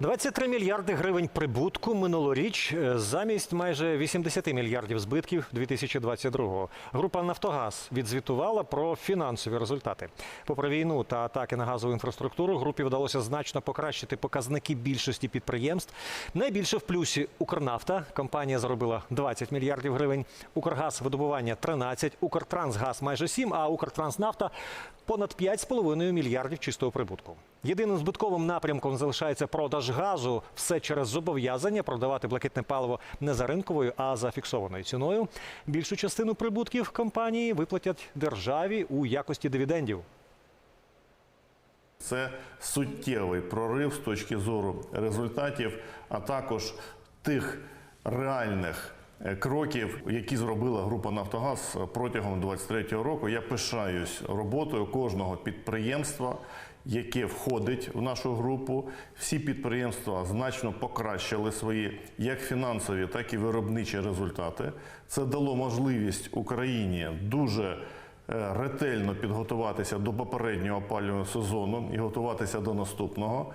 23 мільярди гривень прибутку минулоріч е, замість майже 80 мільярдів збитків 2022-го. Група Нафтогаз відзвітувала про фінансові результати. Попри війну та атаки на газову інфраструктуру, групі вдалося значно покращити показники більшості підприємств. Найбільше в плюсі Укрнафта. Компанія заробила 20 мільярдів гривень. Укргаз видобування 13, Укртрансгаз майже 7, а Укртранснафта понад 5,5 мільярдів чистого прибутку. Єдиним збитковим напрямком залишається продаж газу. Все через зобов'язання продавати блакитне паливо не за ринковою, а за фіксованою ціною. Більшу частину прибутків компанії виплатять державі у якості дивідендів. Це суттєвий прорив з точки зору результатів, а також тих реальних кроків, які зробила група Нафтогаз протягом 2023 року. Я пишаюсь роботою кожного підприємства, яке входить в нашу групу. Всі підприємства значно покращили свої як фінансові, так і виробничі результати. Це дало можливість Україні дуже е, ретельно підготуватися до попереднього опалювального сезону і готуватися до наступного.